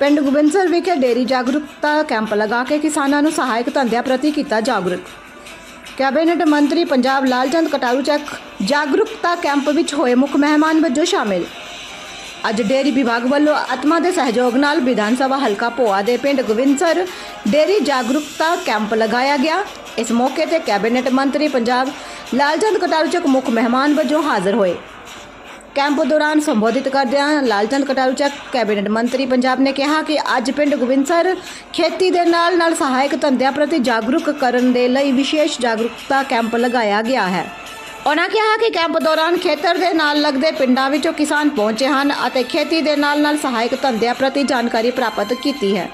ਪਿੰਡ ਗੋਬਿੰਦਸਰ ਵਿਖੇ ਡੇਰੀ ਜਾਗਰੂਕਤਾ ਕੈਂਪ ਲਗਾ ਕੇ ਕਿਸਾਨਾਂ ਨੂੰ ਸਹਾਇਕ ਧੰਦਿਆਂ ਪ੍ਰਤੀ ਕੀਤਾ ਜਾਗਰੂਕ। ਕੈਬਨਿਟ ਮੰਤਰੀ ਪੰਜਾਬ ਲਾਲਚੰਦ ਕਟਾਰੂ ਚੱਕ ਜਾਗਰੂਕਤਾ ਕੈਂਪ ਵਿੱਚ ਹੋਏ ਮੁੱਖ ਮਹਿਮਾਨ ਵਜੋਂ ਸ਼ਾਮਿਲ। ਅੱਜ ਡੇਰੀ ਵਿਭਾਗ ਵੱਲੋਂ ਆਤਮਾ ਦੇ ਸਹਿਯੋਗ ਨਾਲ ਵਿਧਾਨ ਸਭਾ ਹਲਕਾ ਭੋਆ ਦੇ ਪਿੰਡ ਗੋਬਿੰਦਸਰ ਡੇਰੀ ਜਾਗਰੂਕਤਾ ਕੈਂਪ ਲਗਾਇਆ ਗਿਆ। ਇਸ ਮੌਕੇ ਤੇ ਕੈਬਨਿਟ ਮੰਤਰੀ ਪੰਜਾਬ ਲਾਲਚੰਦ ਕਟਾਰੂ ਚੱਕ ਮੁੱਖ ਮਹਿਮਾਨ ਵਜੋਂ ਹਾਜ਼ਰ ਹੋਏ। ਕੈਂਪ ਦੌਰਾਨ ਸੰਬੋਧਿਤ ਕਰਦਿਆਂ ਲਾਲਚੰਦ ਕਟਾਰੂ ਚੱਕ ਕੈਬਨਿਟ ਮੰਤਰੀ ਪੰਜਾਬ ਨੇ ਕਿਹਾ ਕਿ ਅੱਜ ਪਿੰਡ ਗੋਬਿੰਦਸਰ ਖੇਤੀ ਦੇ ਨਾਲ ਨਾਲ ਸਹਾਇਕ ਧੰਦਿਆਂ ਪ੍ਰਤੀ ਜਾਗਰੂਕ ਕਰਨ ਦੇ ਲਈ ਵਿਸ਼ੇਸ਼ ਜਾਗਰੂਕਤਾ ਕੈਂਪ ਲਗਾਇਆ ਗਿਆ ਹੈ। ਉਹਨਾਂ ਕਿਹਾ ਕਿ ਕੈਂਪ ਦੌਰਾਨ ਖੇਤਰ ਦੇ ਨਾਲ ਲੱਗਦੇ ਪਿੰਡਾਂ ਵਿੱਚੋਂ ਕਿਸਾਨ ਪਹੁੰਚੇ ਹਨ ਅਤੇ ਖੇਤੀ ਦੇ ਨਾਲ ਨਾਲ ਸਹਾਇਕ ਧੰਦਿਆਂ ਪ੍ਰਤੀ ਜਾਣਕਾਰੀ ਪ੍ਰਾਪਤ ਕੀਤੀ ਹੈ।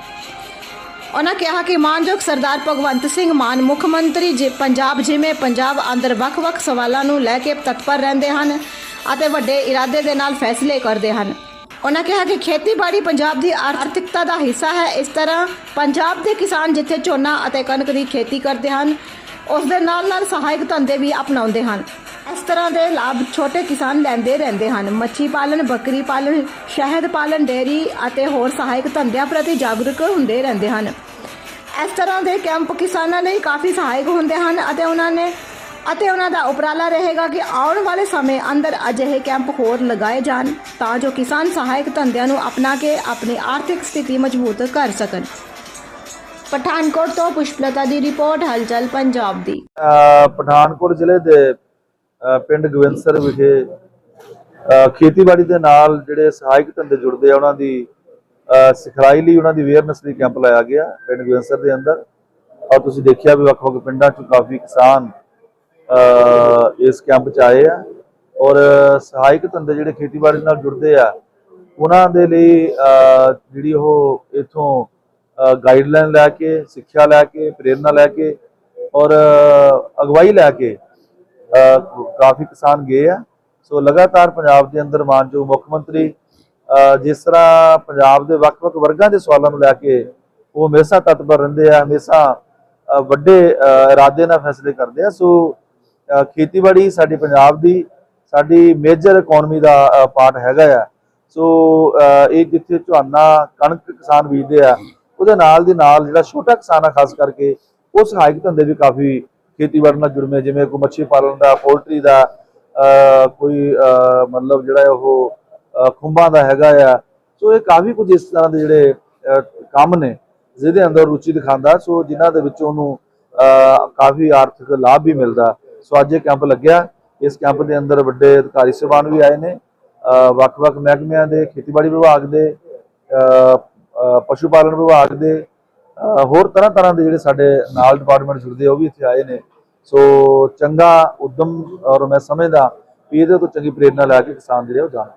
ਉਹਨਾਂ ਕਿਹਾ ਕਿ ਮਾਨਯੋਗ ਸਰਦਾਰ ਭਗਵੰਤ ਸਿੰਘ ਮਾਨ ਮੁੱਖ ਮੰਤਰੀ ਜੀ ਪੰਜਾਬ ਜਿਵੇਂ ਪੰਜਾਬ ਅੰਦਰ ਵੱਖ-ਵੱਖ ਸਵਾਲਾਂ ਨੂੰ ਲੈ ਕੇ ਤਤਪਰ ਰਹਿੰਦੇ ਹਨ ਅਤੇ ਵੱਡੇ ਇਰਾਦੇ ਦੇ ਨਾਲ ਫੈਸਲੇ ਕਰਦੇ ਹਨ। ਉਹਨਾਂ ਕਿਹਾ ਕਿ ਖੇਤੀਬਾੜੀ ਪੰਜਾਬ ਦੀ ਆਰਥਿਕਤਾ ਦਾ ਹਿੱਸਾ ਹੈ। ਇਸ ਤਰ੍ਹਾਂ ਪੰਜਾਬ ਦੇ ਕਿਸਾਨ ਜਿੱਥੇ ਝੋਨਾ ਅਤੇ ਕਣਕ ਦੀ ਖੇਤੀ ਕਰਦੇ ਹਨ, ਉਸ ਦੇ ਨਾਲ ਨਾਲ ਸਹਾਇਕ ਧੰਦੇ ਵੀ ਅਪਣਾਉਂਦੇ ਹਨ। ਇਸ ਤਰ੍ਹਾਂ ਦੇ ਲਾਭ ਛੋਟੇ ਕਿਸਾਨ ਲੈਂਦੇ ਰਹਿੰਦੇ ਹਨ। ਮੱਛੀ ਪਾਲਣ, ਬੱਕਰੀ ਪਾਲਣ, ਸ਼ਹਿਦ ਪਾਲਣ, ਡੇਅਰੀ ਅਤੇ ਹੋਰ ਸਹਾਇਕ ਧੰਦਿਆਂ ਪ੍ਰਤੀ ਜਾਗਰੂਕ ਹੁੰਦੇ ਰਹਿੰਦੇ ਹਨ। ਇਸ ਤਰ੍ਹਾਂ ਦੇ ਕੈਂਪ ਕਿਸਾਨਾਂ ਲਈ ਕਾਫੀ ਸਹਾਇਕ ਹੁੰਦੇ ਹਨ ਅਤੇ ਉਹਨਾਂ ਨੇ ਅਤੇ ਉਹਨਾਂ ਦਾ ਉਪਰਾਲਾ ਰਹੇਗਾ ਕਿ ਆਉਣ ਵਾਲੇ ਸਮੇਂ ਅੰਦਰ ਅਜਿਹੇ ਕੈਂਪ ਹੋਰ ਲਗਾਏ ਜਾਣ ਤਾਂ ਜੋ ਕਿਸਾਨ ਸਹਾਇਕ ਧੰਦਿਆਂ ਨੂੰ ਅਪਣਾ ਕੇ ਆਪਣੀ ਆਰਥਿਕ ਸਥਿਤੀ ਮਜ਼ਬੂਤ ਕਰ ਸਕਣ। ਪਠਾਨਕੋਟ ਤੋਂ ਪੁਸ਼ਪਲਤਾ ਦੀ ਰਿਪੋਰਟ, ਹਲਚਲ ਪੰਜਾਬ ਦੀ। ਪਠਾਨਕੋਟ ਜ਼ਿਲ੍ਹੇ ਦੇ ਪਿੰਡ ਗੋਬਿੰਦਸਰ ਵਿਖੇ ਖੇਤੀਬਾੜੀ ਦੇ ਨਾਲ ਜਿਹੜੇ ਸਹਾਇਕ ਧੰਦੇ ਜੁੜਦੇ ਆ, ਉਹਨਾਂ ਦੀ ਸਿਖਲਾਈ ਲਈ ਉਹਨਾਂ ਦੀ ਅਵੇਅਰਨੈਸ ਲਈ ਕੈਂਪ ਲਾਇਆ ਗਿਆ ਪਿੰਡ ਗੋਬਿੰਦਸਰ ਦੇ ਅੰਦਰ। ਔਰ ਤੁਸੀਂ ਦੇਖਿਆ ਵੀ ਵੱਖ-ਵੱਖ ਪਿੰਡਾਂ 'ਚ ਕਾਫੀ ਕਿਸਾਨ ਇਸ ਕੈਂਪ 'ਚ ਆਏ ਆ ਔਰ ਸਹਾਇਕ ਧੰਦੇ ਜਿਹੜੇ ਖੇਤੀਬਾੜੀ ਨਾਲ ਜੁੜਦੇ ਆ, ਉਹਨਾਂ ਦੇ ਲਈ ਜਿਹੜੀ ਉਹ ਇਥੋਂ ਗਾਈਡਲਾਈਨ ਲੈ ਕੇ, ਸਿੱਖਿਆ ਲੈ ਕੇ ਪ੍ਰੇਰਣਾ ਲੈ ਕੇ ਔਰ ਅਗਵਾਈ ਲੈ ਕੇ ਕਾਫੀ ਕਿਸਾਨ ਗਏ ਆ। ਸੋ ਲਗਾਤਾਰ ਪੰਜਾਬ ਦੇ ਅੰਦਰ ਮਾਨਯੋਗ ਮੁੱਖ ਮੰਤਰੀ ਜਿਸ ਤਰ੍ਹਾਂ ਪੰਜਾਬ ਦੇ ਵੱਖ-ਵੱਖ ਵਰਗਾਂ ਦੇ ਸਵਾਲਾਂ ਨੂੰ ਲੈ ਕੇ ਉਹ ਹਮੇਸ਼ਾ ਤਤਪਰ ਰਹਿੰਦੇ ਆ ਹਮੇਸ਼ਾ ਵੱਡੇ ਇਰਾਦੇ ਨਾਲ ਫੈਸਲੇ ਕਰਦੇ ਆ। ਸੋ ਖੇਤੀਬਾੜੀ ਸਾਡੀ ਪੰਜਾਬ ਦੀ ਸਾਡੀ ਮੇਜਰ ਇਕਨੋਮੀ ਦਾ ਪਾਰਟ ਹੈਗਾ ਆ। ਸੋ ਇਹ ਜਿੱਥੇ ਝੋਨਾ ਕਣਕ ਕਿਸਾਨ ਬੀਜਦੇ ਆ ਉਹਦੇ ਨਾਲ ਦੀ ਨਾਲ ਜਿਹੜਾ ਛੋਟਾ ਕਿਸਾਨ ਆ ਖਾਸ ਕਰਕੇ ਉਹ ਸਹਾਇਕ ਧੰਦੇ ਵੀ ਕਾਫੀ ਖੇਤੀਬਾੜੀ ਨਾਲ ਜੁੜਵੇਂ ਜਿਵੇਂ ਕੋਈ ਮੱਛੀ ਪਾਲਣ ਦਾ ਪੋਲਟਰੀ ਦਾ ਕੋਈ ਮਤਲਬ ਜਿਹੜਾ ਉਹ ਅਹ, ਖੁੰਬਾਂ ਦਾ ਹੈਗਾ ਆ। ਸੋ ਇਹ ਕਾਫੀ ਕੁਝ ਇਸ ਤਰ੍ਹਾਂ ਦੇ ਜਿਹੜੇ ਕੰਮ ਨੇ ਜਿਹਦੇ ਅੰਦਰ ਰੁਚੀ ਦਿਖਾਉਂਦਾ ਸੋ ਜਿਨ੍ਹਾਂ ਦੇ ਵਿੱਚ ਉਹਨੂੰ ਕਾਫੀ ਆਰਥਿਕ ਲਾਭ ਵੀ ਮਿਲਦਾ। ਸੋ ਅੱਜ ਇਹ ਕੈਂਪ ਲੱਗਿਆ। ਇਸ ਕੈਂਪ ਦੇ ਅੰਦਰ ਵੱਡੇ ਅਧਿਕਾਰੀ ਸਭਾਨ ਵੀ ਆਏ ਨੇ। ਵੱਖ-ਵੱਖ ਮਹਿਕਮਿਆਂ ਦੇ, ਖੇਤੀਬਾੜੀ ਵਿਭਾਗ ਦੇ ਪਸ਼ੂ ਪਾਲਣ ਵਿਭਾਗ ਦੇ ਹੋਰ ਤਰ੍ਹਾਂ ਤਰ੍ਹਾਂ ਦੇ ਜਿਹੜੇ ਸਾਡੇ ਨਾਲ ਡਿਪਾਰਟਮੈਂਟ ਜੁੜਦੇ ਆ, ਉਹ ਵੀ ਇੱਥੇ ਆਏ ਨੇ। ਸੋ ਚੰਗਾ, ਉਦਮ ਔਰ ਮੈਂ ਸਮਝਦਾ ਵੀ ਇਹਦੇ ਤੋਂ ਚੰਗੀ ਪ੍ਰੇਰਣਾ ਲੈ ਕੇ ਕਿਸਾਨ ਜਿਹੜੇ ਉਹ ਜਾਣ